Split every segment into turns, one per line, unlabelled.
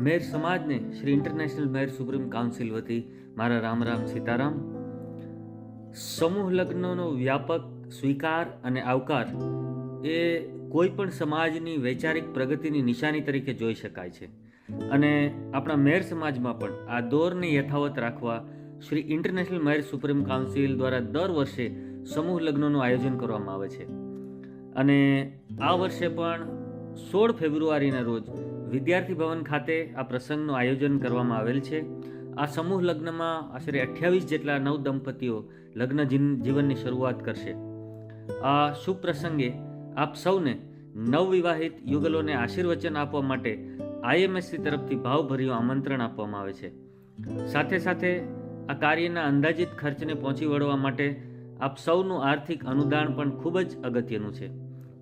મેર સમાજને Shri international Mer supreme council વતી મારા રામ રામ સીતારામ. સમૂહ લગ્નનો વ્યાપક સ્વીકાર અને આવકાર એ કોઈ પણ સમાજની વૈચારિક પ્રગતિની નિશાની તરીકે જોઈ શકાય છે. અને આપણા મેર સમાજમાં પણ આ દોરને યથાવત રાખવા Shri international Mer supreme council દ્વારા દર વર્ષે સમૂહ લગ્નનું આયોજન કરવામાં આવે છે. અને આ વર્ષે પણ સોળ ફેબ્રુઆરીના રોજ વિદ્યાર્થી ભવન ખાતે આ પ્રસંગનું આયોજન કરવામાં આવેલ છે. આ સમૂહ લગ્નમાં આશરે અઠ્યાવીસ જેટલા નવ દંપતીઓ લગ્ન જીવનની શરૂઆત કરશે. આ શુભ પ્રસંગે આપ સૌને નવવિવાહિત યુગલોને આશીર્વચન આપવા માટે આઈએમએસસી તરફથી ભાવભર્યું આમંત્રણ આપવામાં આવે છે. સાથે સાથે આ કાર્યના અંદાજિત ખર્ચને પહોંચી વળવા માટે આપ સૌનું આર્થિક અનુદાન પણ ખૂબ જ અગત્યનું છે.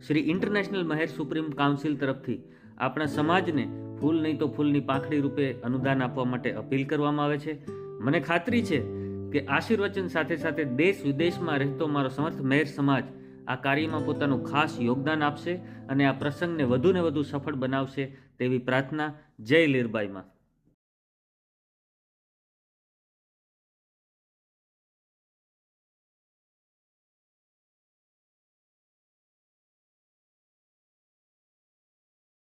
Shri international Maher supreme council તરફથી આપણા સમાજને ફૂલ નહીં તો ફૂલની પાંખડી રૂપે અનુદાન આપવા માટે અપીલ કરવામાં આવે છે. મને ખાતરી છે કે આશીર્વચન સાથે સાથે દેશ વિદેશમાં રહેતો મારો સમર્થ મેર સમાજ આ કાર્યમાં પોતાનું ખાસ યોગદાન આપશે અને આ પ્રસંગને વધુને વધુ સફળ બનાવશે તેવી પ્રાર્થના જય લીરબાઈમાં.